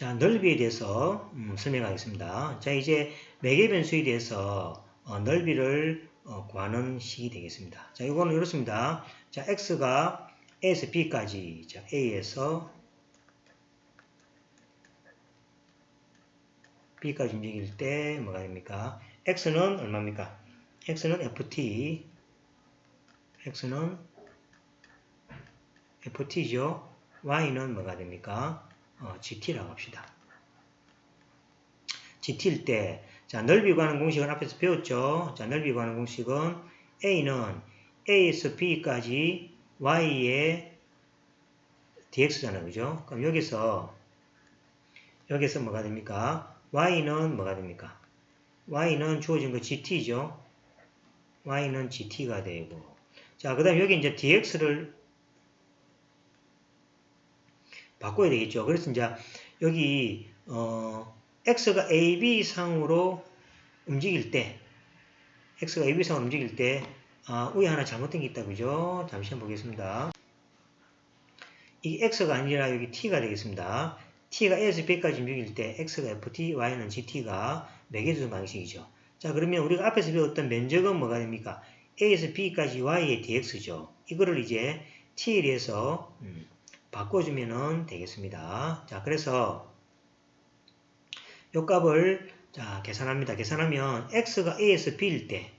자, 넓이에 대해서 음, 설명하겠습니다. 자, 이제 매개 변수에 대해서 어, 넓이를 어, 구하는 식이 되겠습니다. 자, 이거는 이렇습니다. 자, x가 a에서 b까지, 자, a에서 b까지 움직일 때 뭐가 됩니까? x는 얼마입니까? x는 ft, x는 ft죠. y는 뭐가 됩니까? 어, gt라고 합시다. gt일 때, 자, 넓이 구하는 공식은 앞에서 배웠죠? 자, 넓이 구하는 공식은 a는 a에서 b까지 y의 dx잖아요. 그죠? 그럼 여기서, 여기서 뭐가 됩니까? y는 뭐가 됩니까? y는 주어진 거 gt죠? y는 gt가 되고. 자, 그 다음에 여기 이제 dx를 바꿔야 되겠죠. 그래서 이제 여기 어, x가 ab 상으로 움직일 때 x가 ab 상으로 움직일 때 아, 위에 하나 잘못된 게 있다 그죠? 잠시 한번 보겠습니다. 이 x가 아니라 여기 t가 되겠습니다. t가 a에서 b까지 움직일 때 x가 ft, y는 gt가 매개수 방식이죠. 자 그러면 우리가 앞에서 배웠던 면적은 뭐가 됩니까? a에서 b까지 y의 dx죠. 이거를 이제 t에 대해서 음, 바꿔주면 되겠습니다. 자, 그래서 요 값을 자, 계산합니다. 계산하면 x가 a에서 b일 때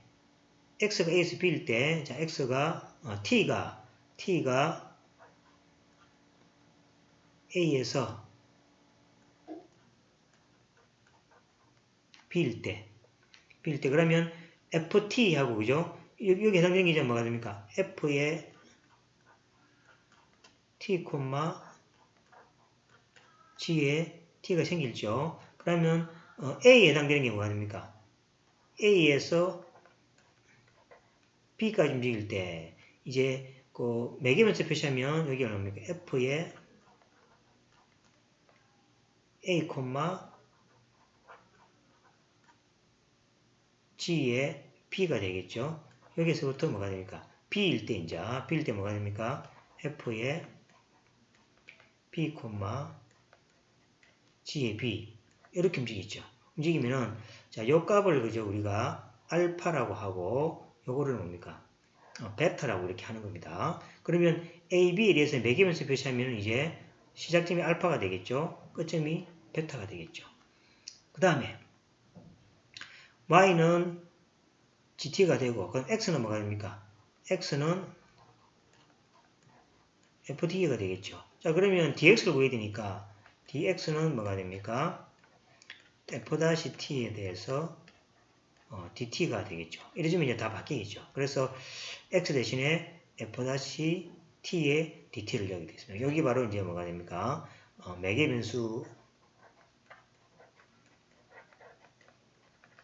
x가 a에서 b일 때 자, x가 어, t가 t가 a에서 b일 때 b일 때 그러면 ft하고 그죠? 여기, 해당되는 게 뭐가 됩니까? f의 t, g에 t가 생길죠. 그러면 어, a에 해당되는 게 뭐가 됩니까? a에서 b까지 움직일 때 이제 그 매개면서 표시하면 여기 얼마입니까? f에 a, g에 b가 되겠죠. 여기서부터 뭐가 됩니까? b일 때 이제 b일 때 뭐가 됩니까? f에 b, g의 b 이렇게 움직이죠. 움직이면은 자, 요 값을 그죠 우리가 알파라고 하고 요거를 뭡니까? 어, 베타라고 이렇게 하는 겁니다. 그러면 a, b에 대해서 매기면서 표시하면 이제 시작점이 알파가 되겠죠. 끝점이 베타가 되겠죠. 그 다음에 y는 gt가 되고 그럼 x는 뭐가 됩니까? x는 ft가 되겠죠. 자 그러면 dx를 구해야 되니까 dx는 뭐가 됩니까? f-t에 대해서 어, dt가 되겠죠. 이래주면 이제 다 바뀌겠죠. 그래서 x 대신에 f-t에 dt를 여기 되겠습니다. 여기 바로 이제 뭐가 됩니까? 어, 매개 변수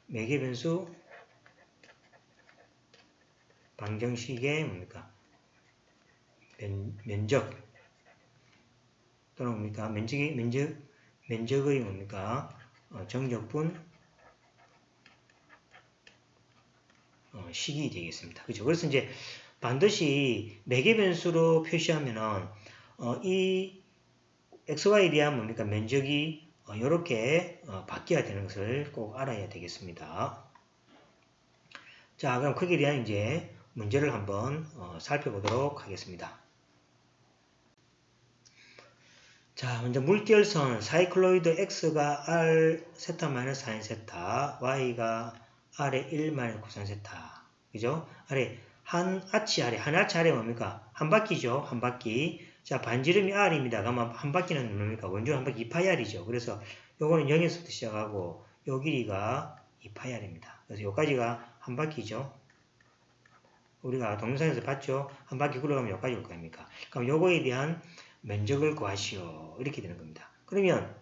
매개 변수 방정식의 뭡니까? 면, 면적 또는 뭡니까? 면적의, 면적, 면적의 뭡니까? 어, 정적분 어, 식이 되겠습니다. 그죠? 그래서 이제 반드시 매개 변수로 표시하면은 어, 이 xy에 대한 뭡니까? 면적이 어, 이렇게 어, 바뀌어야 되는 것을 꼭 알아야 되겠습니다. 자, 그럼 거기에 대한 이제 문제를 한번 어, 살펴보도록 하겠습니다. 자, 먼저 물결선 사이클로이드 x가 r 세타 마이너스 4인 세타, y가 r의 1 마이너스 9산 세타. 그죠? 아래 한 아치 아래 한 아치 아래 뭡니까? 한 바퀴죠. 한 바퀴. 자, 반지름이 r입니다. 그러면 한 바퀴는 뭡니까? 원주 한 바퀴 2파이r이죠. 그래서 요거는 0에서부터 시작하고 요 길이가 2파이r입니다. 그래서 요까지가 한 바퀴죠. 우리가 동영상에서 봤죠? 한 바퀴 굴러가면 여기까지 올거 아닙니까? 그럼 요거에 대한 면적을 구하시오. 이렇게 되는 겁니다. 그러면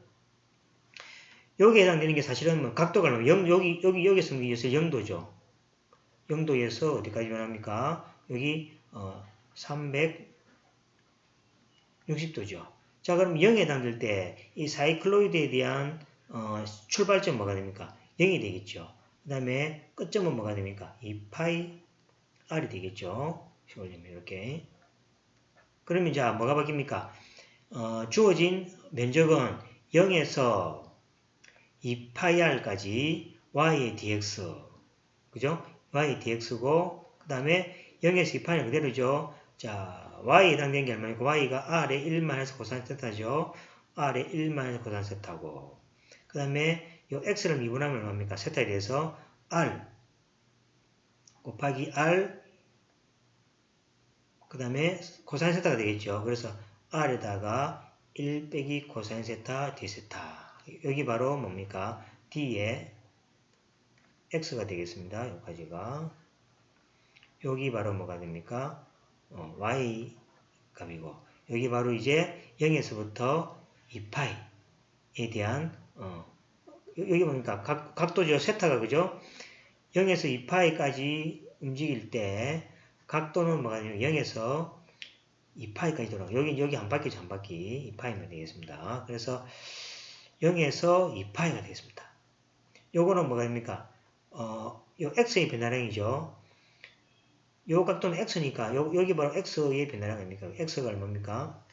여기에 해당되는 게 사실은 뭐 각도가 0, 여기, 여기, 여기서 여기서 0도죠. 0도에서 어디까지 변합니까? 여기, 어, 360도죠. 자, 그럼 0에 해당될 때 이 사이클로이드에 대한 어, 출발점 뭐가 됩니까? 0이 되겠죠. 그 다음에 끝점은 뭐가 됩니까? 2파이 R이 되겠죠. 시골님 이렇게. 그러면 이제 뭐가 바뀝니까? 어, 주어진 면적은 0에서 2파이r까지 y의 dx 그죠? y의 dx고 그 다음에 0에서 2파이는 그대로죠. 자 y에 해당되는 게 얼마니까 y가 r의 1마이너스 코사인 세타죠. r의 1마이너스 코사인 세타고 그 다음에 이 x를 미분하면 얼마입니까? 세타에 대해서 r 곱하기 r 그 다음에 코사인 세타가 되겠죠. 그래서 r에다가 1 빼기 코사인 세타 d세타 여기 바로 뭡니까? d의 x가 되겠습니다. 여기까지가 여기 바로 뭐가 됩니까? 어, y 값이고 여기 바로 이제 0에서부터 2파이에 대한 어, 여기 보니까 각, 각도죠. 세타가 그죠? 0에서 2파이까지 움직일 때 각도는 뭐가 되냐면 0에서 2파이까지 돌아 여기 여기 한 바퀴죠. 한 바퀴 2파이가 되겠습니다. 그래서 0에서 2파이가 되겠습니다. 요거는 뭐가 됩니까? 어, 요 x의 변화량이죠. 요 각도는 x니까 요, 여기 바로 x의 변화량입니까? x가 얼마입니까?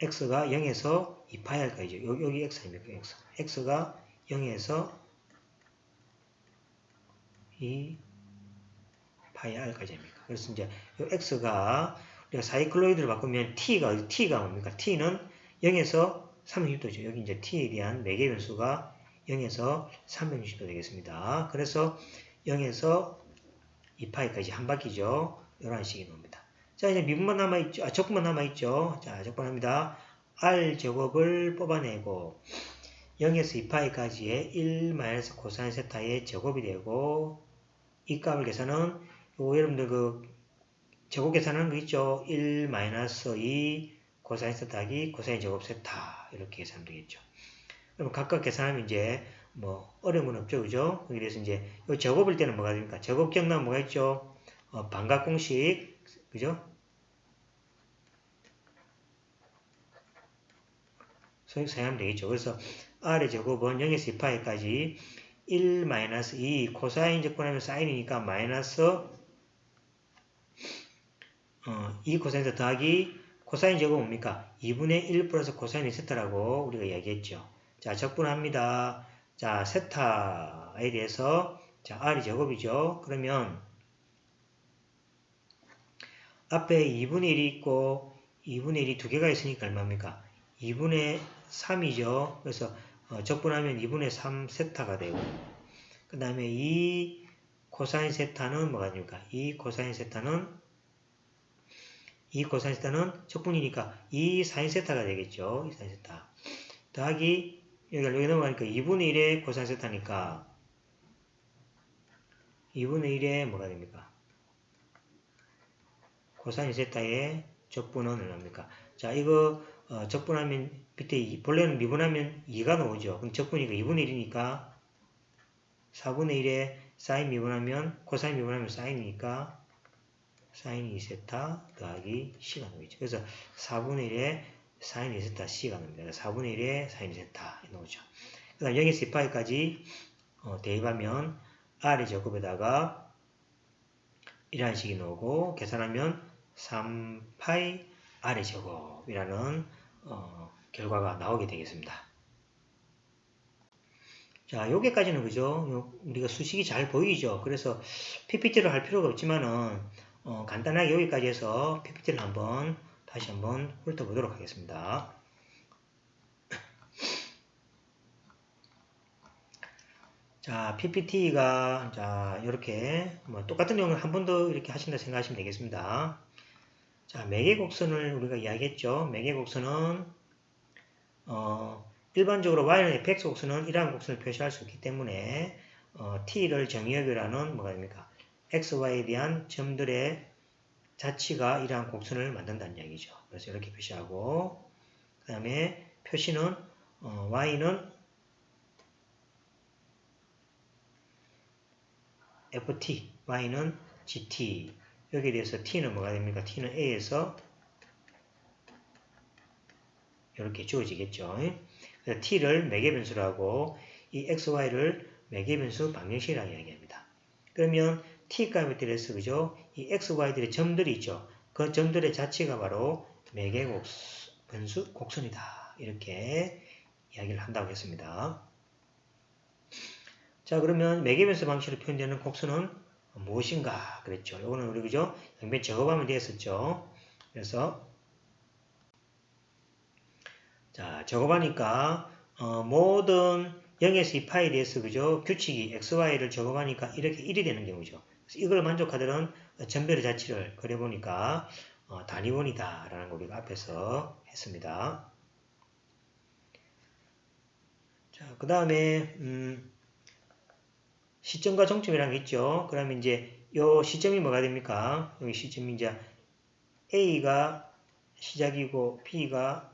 x가 0에서 2파이까지죠. 여기, 여기 x 아닙니까? x. x가 0에서 2 파이r까지입니까? 그래서 이제 요 x가 우리가 사이클로이드를 바꾸면 t가 t가 뭡니까? t는 0에서 360도죠. 여기 이제 t에 대한 매개 변수가 0에서 360도 되겠습니다. 그래서 0에서 2파이까지 한 바퀴죠. 11식이 나옵니다. 자, 이제 미분만 남아있죠. 아, 적분만 남아있죠. 자, 적분합니다. r 제곱을 뽑아내고 0에서 2파이까지의 1 마이너스 코사인 세타의 제곱이 되고 이 값을 계산은 요 여러분들 그 제곱 계산하는 거 있죠. 1 마이너스 2 코사인 세타기 코사인 제곱 세타 이렇게 계산하면 되겠죠. 그럼 각각 계산하면 이제 뭐 어려운 건 없죠, 그죠? 그래서 이제 이 제곱일 때는 뭐가 됩니까? 제곱 기억나면 뭐가 있죠? 어, 반각 공식, 그죠? 사용하면 되겠죠. 그래서 r의 제곱은 0에서 2파이까지 1 마이너스 2 코사인 적분하면 사인이니까 마이너스 어, 2 코사인 더하기 코사인 제곱 뭡니까? 2분의 1 플러스 코사인 2세타라고 우리가 이야기했죠. 자, 적분합니다. 자, 세타에 대해서 자, r이 제곱이죠. 그러면 앞에 2분의 1이 있고 2분의 1이 두 개가 있으니까 얼마입니까? 2분의 3이죠. 그래서 어, 적분하면 2분의 3 세타가 되고 그 다음에 이 코사인 세타는 뭐가 됩니까? 이 코사인 세타는 이 코사인 세타는 적분이니까 이 사인 세타가 되겠죠. 이 사인 세타. 더하기 여기 여기 넘어가니까 2분의 1의 코사인 세타니까 2분의 1의 뭐가 됩니까? 코사인 세타의 적분은 얼마입니까? 자, 이거 어, 적분하면 밑에 본래는 미분하면 2가 나오죠. 그럼 적분이니까 2분의 1이니까 4분의 1에 사인 미분하면 코사인 미분하면 사인이니까 사인 2세타 더하기 C가 나오죠. 그래서 4분의 1에 사인 2세타 C가 나옵니다. 4분의 1에 사인 2세타 나오죠. 그 다음 0에서 2파이까지 어, 대입하면 R의 제곱에다가 이러한 식이 나오고 계산하면 3파이 R의 제곱이라는 어, 결과가 나오게 되겠습니다. 자, 여기까지는 그죠? 우리가 수식이 잘 보이죠? 그래서 PPT를 할 필요가 없지만은 어, 간단하게 여기까지 해서 PPT를 한번 다시 한번 훑어보도록 하겠습니다. 자, PPT가 자 이렇게 뭐 똑같은 내용을 한 번 더 이렇게 하신다 생각하시면 되겠습니다. 자, 매개 곡선을 우리가 이야기했죠. 매개 곡선은 어, 일반적으로 y는 fx 곡선은 이러한 곡선을 표시할 수 있기 때문에 어, t를 정의역이라는 뭐가 됩니까? X, y에 대한 점들의 자치가 이러한 곡선을 만든다는 이야기죠. 그래서 이렇게 표시하고 그 다음에 표시는 어, y는 ft, y는 gt 여기에 대해서 t는 뭐가 됩니까? t는 a에서 이렇게 주어지겠죠. 그래서 t를 매개 변수로 하고 이 xy를 매개 변수 방정식이라고 이야기합니다. 그러면 t값에 대해서 그죠? 이 xy들의 점들이 있죠. 그 점들의 자체가 바로 매개곡 분수 곡선이다. 이렇게 이야기를 한다고 했습니다. 자 그러면 매개변수 방식으로 표현되는 곡선은 무엇인가 그랬죠. 이거는 우리 그죠? 양변 제곱하면 되었었죠. 그래서 자 작업하니까 어, 모든 0에서 2파에 대해서 그죠 규칙이 xy를 작업하니까 이렇게 1이 되는 경우죠. 이걸 만족하도록 전별의 자치를 그려보니까 어, 단위원이다 라는 거 우리가 앞에서 했습니다. 자, 그 다음에 음, 시점과 정점이라는 게 있죠. 그러면 이제 요 시점이 뭐가 됩니까? 여기 시점이 이제 A가 시작이고 B가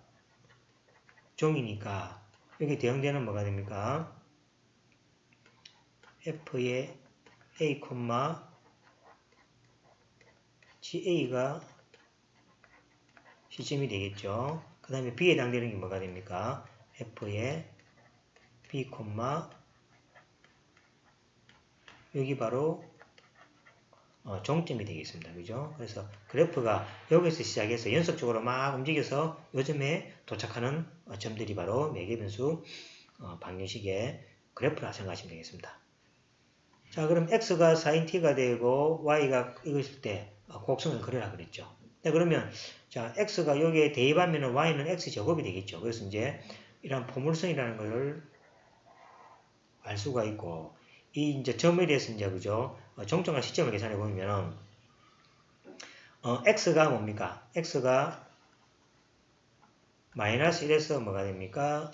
종이니까 여기 대응되는 뭐가 됩니까? F의 A, GA가 시점이 되겠죠. 그 다음에 B에 해당되는 게 뭐가 됩니까? F의 B, 여기 바로 어, 종점이 되겠습니다. 그죠? 그래서 그래프가 여기서 시작해서 연속적으로 막 움직여서 요즘에 도착하는 어, 점들이 바로 매개변수 어, 방정식의 그래프라 생각하시면 되겠습니다. 자, 그럼 x가 sin t가 되고 y가 이것일 때 어, 곡선을 그려라 그랬죠. 네, 그러면 자 x가 여기에 대입하면 y는 x 제곱이 되겠죠. 그래서 이제 이런 포물선이라는 것을 알 수가 있고 이 이제 점에 대해서 이제 그죠? 어, 정점과 시점을 계산해 보면 어, x가 뭡니까? x가 마이너스 1에서 뭐가 됩니까?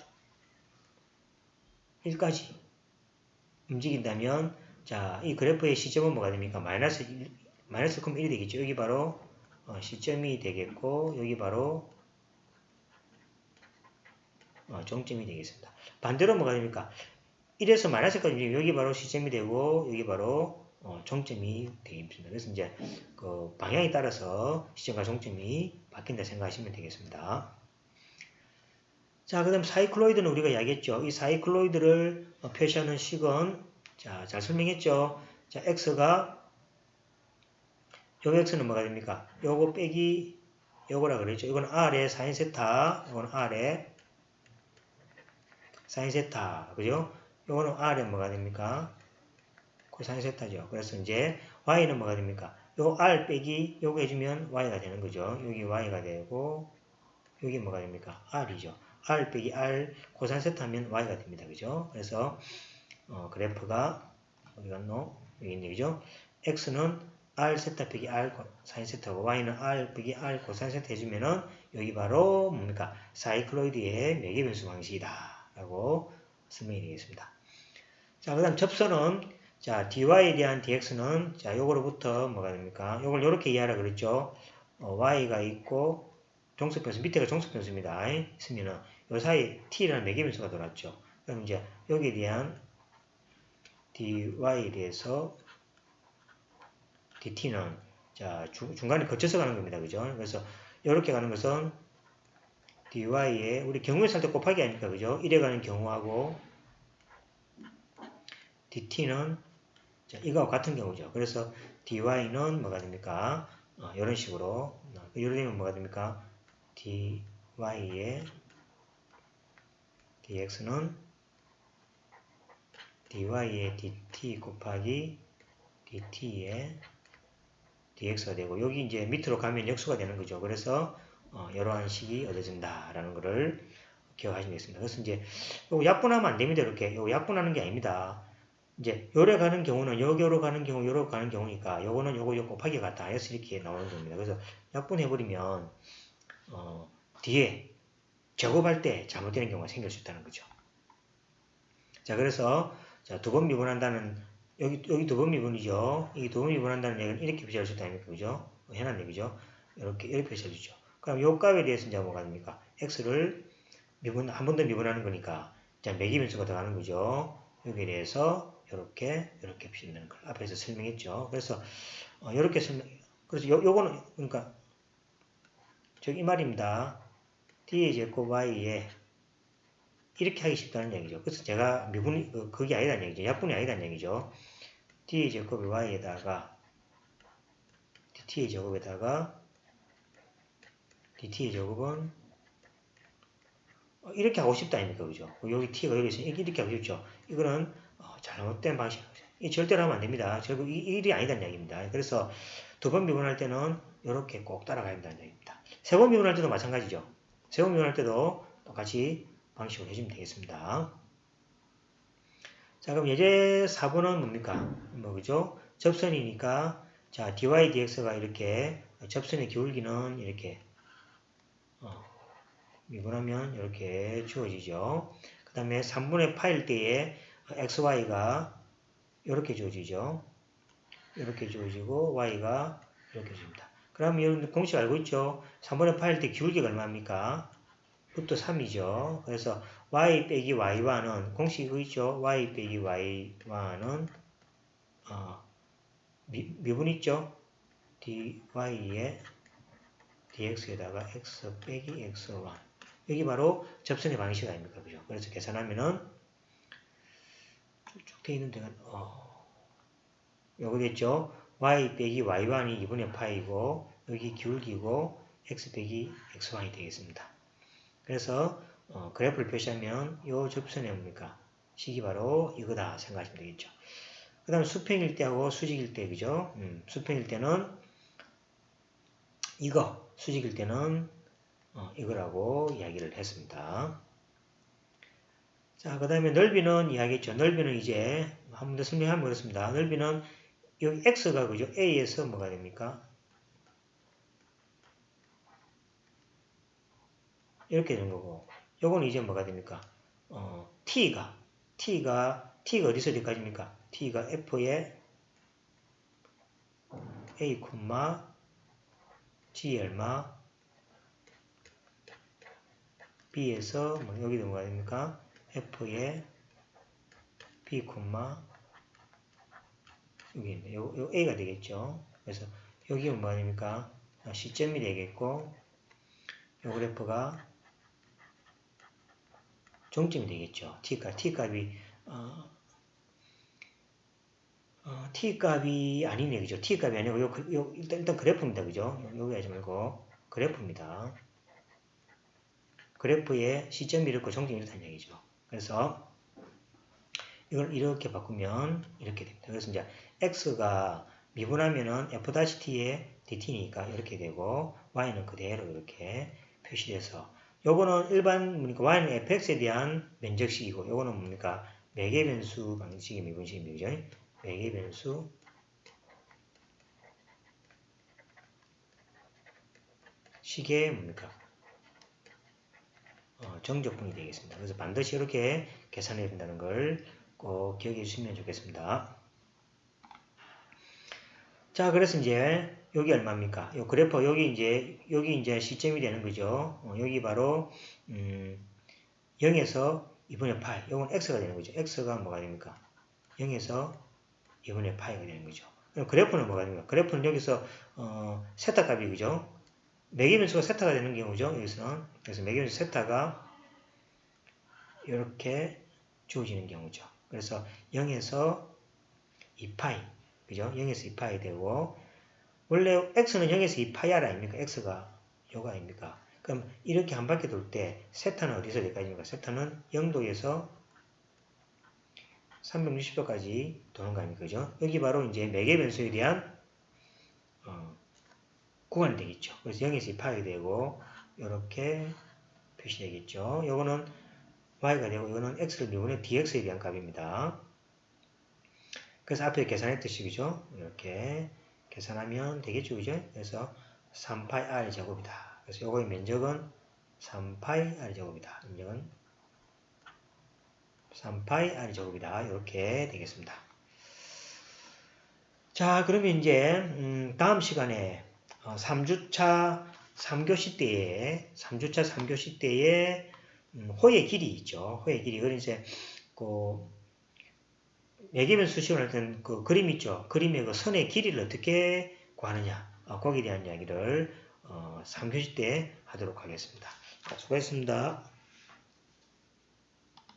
1까지 움직인다면 자, 이 그래프의 시점은 뭐가 됩니까? 마이너스 1, 마이너스 1이 되겠죠. 여기 바로 어, 시점이 되겠고 여기 바로 어, 정점이 되겠습니다. 반대로 뭐가 됩니까? 1에서 마이너스까지 여기 바로 시점이 되고 여기 바로 어, 종점이 되겠습니다. 그래서 이제 그 방향에 따라서 시점과 종점이 바뀐다 생각하시면 되겠습니다. 자, 그 다음 사이클로이드는 우리가 이야기했죠. 이 사이클로이드를 어, 표시하는 식은 자, 잘 설명했죠. 자, x가 요 x는 뭐가 됩니까? 요거 빼기 요거라 그랬죠. 이건 r의 사인 세타, 이건 r의 사인 세타, 그죠? 요거는 R은 뭐가 됩니까? 코사인 세타죠. 그래서 이제 Y는 뭐가 됩니까? 요 R 빼기 요거 해주면 Y가 되는 거죠. 여기 Y가 되고 여기 뭐가 됩니까? R이죠. R 빼기 R 코사인 세타면 Y가 됩니다. 그죠? 그래서 어, 그래프가 어디 갔노? 여기 있네. 그죠? X는 R 세타 빼기 R 사인 세타고 Y는 R 빼기 R 코사인 세타 해주면은 여기 바로 뭡니까? 사이클로이드의 매개변수 방식이다. 라고 설명이 되겠습니다. 자, 그 다음 접선은, 자, dy에 대한 dx는, 자, 요거로부터 뭐가 됩니까? 요걸 요렇게 이해하라 그랬죠? 어, y가 있고, 종속변수, 밑에가 종속변수입니다. 있으면은, 요 사이 t라는 매개변수가 돌았죠. 그럼 이제, 여기에 대한 dy에 대해서 dt는, 자, 주, 중간에 거쳐서 가는 겁니다. 그죠? 그래서, 요렇게 가는 것은, dy에, 우리 경우에 살때 곱하기 아닙니까? 그죠? 이래 가는 경우하고, dt는 자, 이거와 같은 경우죠. 그래서 dy는 뭐가 됩니까? 어, 이런 식으로 이런 되면 뭐가 됩니까? dy의 dx는 dy의 dt 곱하기 dt의 dx가 되고 여기 이제 밑으로 가면 역수가 되는 거죠. 그래서 어, 이러한 식이 얻어진다라는 것을 기억하시면 되겠습니다. 그래서 이제 요 약분하면 안 됩니다. 이렇게 요 약분하는 게 아닙니다. 이제 요래 가는 경우는 요교로 가는 경우 요로 가는 경우니까 요거는 요거 요 곱하기 같다 해서 이렇게 나오는 겁니다. 그래서 약분해버리면 어, 뒤에 작업할 때 잘못되는 경우가 생길 수 있다는 거죠. 자 그래서 두 번 미분한다는 여기 여기 두번 미분이죠. 이두번 미분한다는 얘기는 이렇게 표시할 수 있다는 거죠. 해난 얘기죠. 이렇게 이렇게 표시해 주죠. 그럼 요 값에 대해서 이제 뭐가 됩니까? x를 미분 한 번 더 미분하는 거니까 자 매기 변수가 들어가는 거죠. 여기에 대해서 이렇게 이렇게 표시되는 걸 앞에서 설명했죠. 그래서 어, 이렇게 설명 그래서 요, 요거는 그러니까 저기 이 말입니다. d의 제곱 y에 이렇게 하기 쉽다는 얘기죠. 그래서 제가 미분이 그, 그게 아니다는 얘기죠. 약분이 아니다는 얘기죠. d의 제곱이 y에다가 dt의 제곱에다가 dt의 제곱은 이렇게 하고 싶다 아닙니까? 그죠? 여기 t가 여기 있으니 이렇게 하고 싶죠. 이거는 어, 잘못된 방식이죠. 이 절대로 하면 안 됩니다. 결국 이, 이 일이 아니다는 이야기입니다. 그래서 두 번 미분할 때는 이렇게 꼭 따라가야 한다는 이야기입니다. 세 번 미분할 때도 마찬가지죠. 세 번 미분할 때도 똑같이 방식으로 해주면 되겠습니다. 자, 그럼 예제 4번은 뭡니까? 뭐, 그죠? 접선이니까, 자, dy dx가 이렇게, 접선의 기울기는 이렇게, 어, 미분하면 이렇게 주어지죠. 그 다음에 3분의 파일 때에 xy가 이렇게 주어지죠. 이렇게 주어지고, y가 이렇게 주어집니다. 그럼 여러분들 공식 알고 있죠? 3분의 파일 때 기울기가 얼마입니까? 루트 3이죠. 그래서 y 빼기 y와는 공식 이거 있죠? y 빼기 y와는 어, 미, 미분 있죠? dy에 dx에다가 x 빼기 x1 여기 바로 접선의 방식 아닙니까? 그죠? 그래서 계산하면은 쭉쭉 돼 있는 데가 어, 요거겠죠? y 빼기 y1이 2분의 파이고 여기 기울기고 x 빼기 x1이 되겠습니다. 그래서 어, 그래프를 표시하면 이 접선이 뭡니까? 식이 바로 이거다 생각하시면 되겠죠. 그 다음 수평일 때하고 수직일 때 그죠? 음, 수평일 때는 이거 수직일 때는 어, 이거라고 이야기를 했습니다. 자, 그 다음에 넓이는 이야기했죠. 넓이는 이제 한 번 더 설명하면 그렇습니다. 넓이는 여기 x가 그죠? a에서 뭐가 됩니까? 이렇게 되는 거고 요거는 이제 뭐가 됩니까? 어, t가 t가 t가 어디서 어디까지입니까? t가 f의 a, g 얼마 b에서 뭐 여기도 뭐가 됩니까? f의 b, 여기 있네. 요, 요 a가 되겠죠. 그래서 여기는 뭐가 됩니까? 시점이 되겠고 요 그래프가 종점이 되겠죠. t값, t값이 어, 어, t값이 아니네, 그죠? t값이 아니고 요, 요 일단, 일단 그래프입니다, 그죠? 여기 하지 말고 그래프입니다. 그래프의 시점이 이렇고 종점이 이렇다는 얘기죠. 그래서 이걸 이렇게 바꾸면 이렇게 됩니다. 그래서 이제 x가 미분하면은 f-t의 dt니까 이렇게 되고 y는 그대로 이렇게 표시돼서 요거는 일반 뭡니까? y는 fx에 대한 면적식이고 요거는 뭡니까? 매개 변수 방식의 미분식입니다. 그죠? 매개 변수 식의 뭡니까? 어, 정적분이 되겠습니다. 그래서 반드시 이렇게 계산해야 된다는 걸 꼭 기억해 주시면 좋겠습니다. 자, 그래서 이제 여기 얼마입니까? 요 그래프 여기 이제 여기 이제 시점이 되는 거죠. 어, 여기 바로 음, 0에서 2분의 파이. 이건 x가 되는 거죠. x가 뭐가 됩니까? 0에서 2분의 파이가 되는 거죠. 그럼 그래프는 뭐가 됩니까? 그래프는 여기서 어, 세타 값이 그죠? 매개 변수가 세타가 되는 경우죠. 여기서는 그래서 매개 변수 세타가 이렇게 주어지는 경우죠. 그래서 0에서 2파이 그죠? 0에서 2파이 되고 원래 x는 0에서 2파이알 아닙니까? x가 요가 아닙니까? 그럼 이렇게 한 바퀴 돌 때 세타는 어디서 어디까지입니까? 세타는 0도에서 360도까지 도는 거 아닙니까? 그죠? 여기 바로 이제 매개 변수에 대한 어, 구간이 되겠죠. 그래서 0에서 2파이 되고 이렇게 표시되겠죠. 요거는 y가 되고 이거는 x를 미분해 dx에 대한 값입니다. 그래서 앞에 계산했듯이 그죠? 이렇게 계산하면 되겠죠, 그죠? 그래서 3파이 r 제곱이다. 그래서 요거의 면적은 3파이 r 제곱이다. 면적은 3파이 r 제곱이다. 이렇게 되겠습니다. 자, 그러면 이제 음, 다음 시간에 어, 3주차 3교시 때에 3주차 3교시 때에 음, 호의 길이 있죠. 호의 길이. 이제 그 매개면 수식을 할 때는 그 그림 있죠. 그림의 그 선의 길이를 어떻게 구하느냐. 어, 거기에 대한 이야기를 어, 3교시 때 하도록 하겠습니다. 수고했습니다.